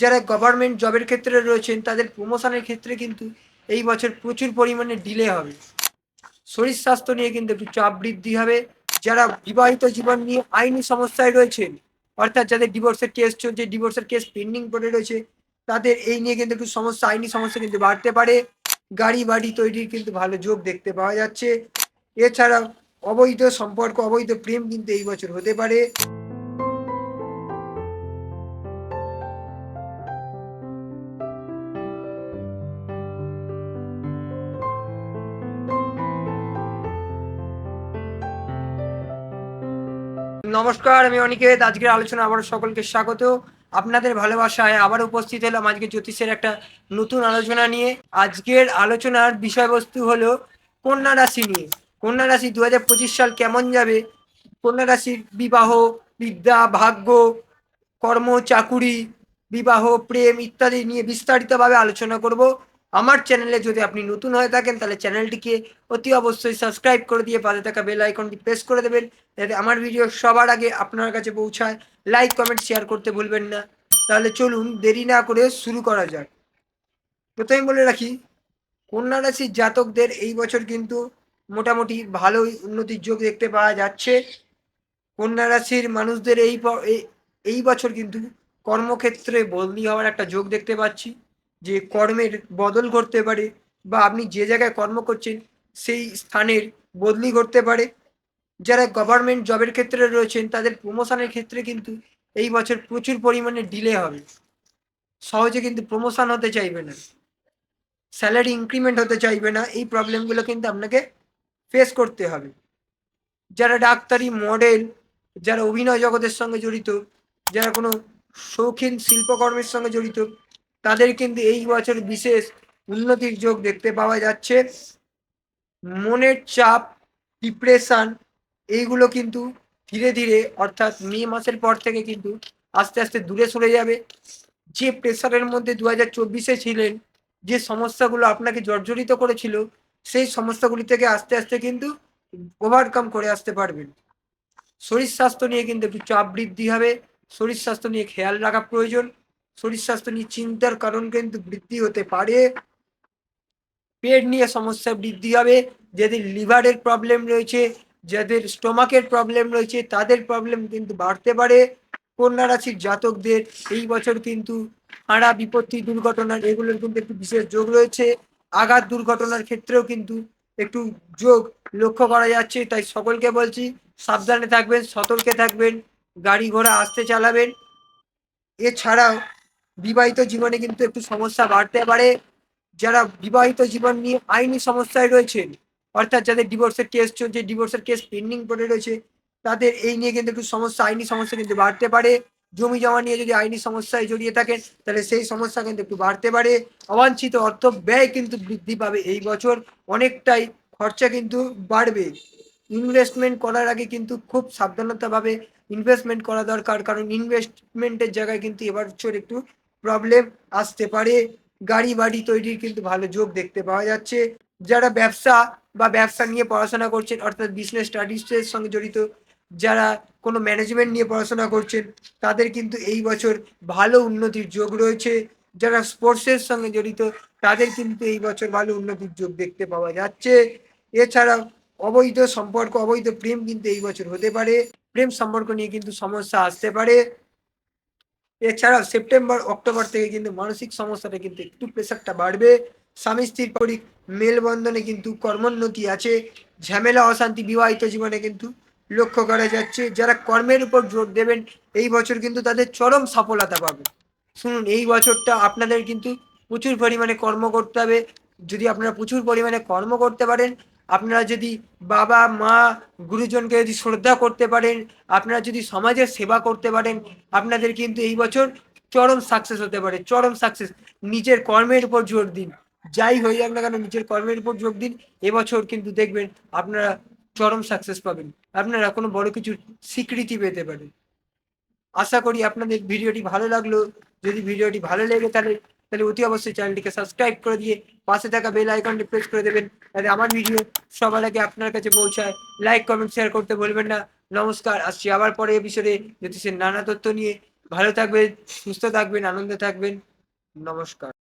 যারা গভর্নমেন্ট জবের ক্ষেত্রে রয়েছেন, তাদের প্রমোশনের ক্ষেত্রে কিন্তু এই বছর প্রচুর পরিমাণে ডিলে হবে। শরীর স্বাস্থ্য নিয়ে কিন্তু একটু চাপ বৃদ্ধি হবে। যারা বিবাহিত জীবন নিয়ে আইনি সমস্যায় রয়েছেন, অর্থাৎ যাদের ডিভোর্সের কেস চলছে ডিভোর্সের কেস পেন্ডিং পড়ে রয়েছে, তাদের এই নিয়ে কিন্তু একটু সমস্যা, আইনি সমস্যা কিন্তু বাড়তে পারে। গাড়ি বাড়ি তৈরির কিন্তু ভালো যোগ দেখতে পাওয়া যাচ্ছে। এছাড়াও অবৈধ সম্পর্ক, অবৈধ প্রেম কিন্তু এই বছর হতে পারে। নমস্কার, আমি অনিকেত। আজকের আলোচনা আবার সকলকে স্বাগত। আপনাদের ভালোবাসায় আবার উপস্থিত হলাম আজকে জ্যোতিষের একটা নতুন আলোচনা নিয়ে। আজকের আলোচনার বিষয়বস্তু হলো কন্যা রাশি নিয়ে। কন্যা রাশি দু হাজার পঁচিশ সাল কেমন যাবে? কন্যা রাশির বিবাহ, বিদ্যা, ভাগ্য, কর্ম, চাকুরি, বিবাহ, প্রেম ইত্যাদি নিয়ে বিস্তারিতভাবে আলোচনা করব। আমার চ্যানেলে যদি আপনি নতুন হয়ে থাকেন, তাহলে চ্যানেলটিকে অতি অবশ্যই সাবস্ক্রাইব করে দিয়ে পাশে থাকা বেল আইকনটি প্রেস করে দেবেন, যাতে আমার ভিডিও সবার আগে আপনার কাছে পৌঁছায়। লাইক কমেন্ট শেয়ার করতে ভুলবেন না। তাহলে চলুন, দেরি না করে শুরু করা যাক। প্রথমে বলে রাখি, কন্যা রাশির জাতকদের এই বছর কিন্তু মোটামুটি ভালোই উন্নতির যোগ দেখতে পাওয়া যাচ্ছে। কন্যা রাশির মানুষদের এই, এই- বছর কিন্তু কর্মক্ষেত্রে বদলি হওয়ার একটা যোগ দেখতে পাচ্ছি। যে কর্মের বদল করতে পারে বা আপনি যে জায়গায় কর্ম করছেন, সেই স্থানের বদলি করতে পারে। যারা গভর্নমেন্ট জবের ক্ষেত্রে রয়েছেন, তাদের প্রমোশনের ক্ষেত্রে কিন্তু এই বছর প্রচুর পরিমাণে ডিলে হবে। সহজে কিন্তু প্রমোশন হতে চাইবে না। স্যালারি ইনক্রিমেন্ট হতে চাইবে না। এই প্রবলেমগুলো কিন্তু আপনাকে ফেস করতে হবে। যারা ডাক্তারি মডেল যারা অভিনয় জগতের সঙ্গে জড়িত, যারা কোনো শৌখিন শিল্পকর্মের সঙ্গে জড়িত তাদের কিন্তু এই বছর বিশেষ উন্নতির যোগ দেখতে পাওয়া যাচ্ছে। মনের চাপ ডিপ্রেশন এইগুলো কিন্তু ধীরে ধীরে অর্থাৎ মে মাসের পর থেকে কিন্তু আস্তে আস্তে দূরে সরে যাবে। যে প্রেশারের মধ্যে দু হাজার চব্বিশে ছিলেন, যে সমস্যাগুলো আপনাকে জর্জরিত করেছিল, সেই সমস্যাগুলি থেকে আস্তে আস্তে কিন্তু ওভারকাম করে আসতে পারবেন। শরীর স্বাস্থ্য নিয়ে কিন্তু একটু চাপ বৃদ্ধি হবে। শরীর স্বাস্থ্য নিয়ে খেয়াল রাখা প্রয়োজন। শরীর স্বাস্থ্য নিয়ে চিন্তার কারণ কিন্তু বৃদ্ধি হতে পারে। পেট নিয়ে সমস্যা বৃদ্ধি হবে। যাদের লিভারের প্রবলেম রয়েছে, যাদের স্টোমাকের প্রবলেম রয়েছে, তাদের প্রবলেম কিন্তু বাড়তে পারে। কন্যা রাশির জাতকদের এই বছর কিন্তু হাঁড়া বিপত্তি দুর্ঘটনার এগুলোর কিন্তু একটু বিশেষ যোগ রয়েছে। আঘাত, দুর্ঘটনার ক্ষেত্রেও কিন্তু একটু যোগ লক্ষ্য করা যাচ্ছে। তাই সকলকে বলছি, সাবধানে থাকবেন, সতর্কে থাকবেন, গাড়ি ঘোড়া আস্তে চালাবেন। এছাড়াও বিবাহিত জীবনে কিন্তু একটু সমস্যা বাড়তে পারে। যারা বিবাহিত জীবন নিয়ে আইনি সমস্যায় রয়েছেন, অর্থাৎ যাদের ডিভোর্সের কেস চলছে ডিভোর্সের কেস পেন্ডিং পড়ে রয়েছে, তাদের এই নিয়ে কিন্তু একটু সমস্যা, আইনি সমস্যা কিন্তু বাড়তে পারে। জমি জমা নিয়ে যদি আইনি সমস্যায় জড়িয়ে থাকেন, তাহলে সেই সমস্যা কিন্তু একটু বাড়তে পারে। অবাঞ্ছিত অর্থ ব্যয় কিন্তু বৃদ্ধি পাবে এই বছর, অনেকটাই খরচা কিন্তু বাড়বে। ইনভেস্টমেন্ট করার আগে কিন্তু খুব সাবধানতাভাবে ইনভেস্টমেন্ট করা দরকার, কারণ ইনভেস্টমেন্টের জায়গায় কিন্তু এবার বছর একটু প্রবলেম আসতে পারে। গাড়ি বাড়ি তৈরির কিন্তু ভালো যোগ দেখতে পাওয়া যাচ্ছে। যারা ব্যবসা বা ব্যবসা নিয়ে পড়াশোনা করছেন, অর্থাৎ বিজনেস স্টাডিজের সঙ্গে জড়িত, যারা কোনো ম্যানেজমেন্ট নিয়ে পড়াশোনা করছেন, তাদের কিন্তু এই বছর ভালো উন্নতির যোগ রয়েছে। যারা স্পোর্টসের সঙ্গে জড়িত, তাদের কিন্তু এই বছর ভালো উন্নতির যোগ দেখতে পাওয়া যাচ্ছে। এছাড়াও অবৈধ সম্পর্ক, অবৈধ প্রেম কিন্তু এই বছর হতে পারে। প্রেম সম্পর্ক নিয়ে কিন্তু সমস্যা আসতে পারে। এছাড়াও সেপ্টেম্বর, অক্টোবর থেকে কিন্তু মানসিক সমস্যাটা কিন্তু একটু প্রেশারটা বাড়বে। স্বামী স্ত্রীর পরিক মেলবন্ধনে কিন্তু কর্মোন্নতি আছে। ঝামেলা, অশান্তি, বিবাহিত জীবনে কিন্তু লক্ষ্য করা যাচ্ছে। যারা কর্মের উপর জোর দেবেন, এই বছর কিন্তু তাদের চরম সফলতা পাবে। শুনুন, এই বছরটা আপনাদের কিন্তু প্রচুর পরিমাণে কর্ম করতে হবে। যদি আপনারা প্রচুর পরিমাণে কর্ম করতে পারেন আপনারা যদি বাবা, মা, গুরুজনকে যদি শ্রদ্ধা করতে পারেন, আপনারা যদি সমাজের সেবা করতে পারেন, আপনাদের কিন্তু এই বছর চরম সাকসেস হতে পারে, চরম সাকসেস নিজের কর্মের উপর জোর দিন। যাই হয়ে যাক না কেন, নিজের কর্মের উপর যোগ দিন। এবছর কিন্তু দেখবেন আপনারা চরম সাকসেস পাবেন। আপনারা কোনো বড় কিছু স্বীকৃতি পেতে পারেন। আশা করি আপনাদের ভিডিওটি ভালো লাগল। যদি ভিডিওটি ভালো লেগে তাহলে তাহলে অতি অবশ্যই চ্যানেলটিকে সাবস্ক্রাইব করে দিয়ে পাশে থাকা বেল আইকনটি প্রেস করে দেবেন। তাহলে আমার ভিডিও সবার আগে আপনার কাছে পৌঁছায়। লাইক কমেন্ট শেয়ার করতে ভুলবেন না। নমস্কার, আসছি আবার পরে এ এপিসোডে জ্যোতিষের নানা তথ্য নিয়ে। ভালো থাকবেন, সুস্থ থাকবেন, আনন্দে থাকবেন। নমস্কার।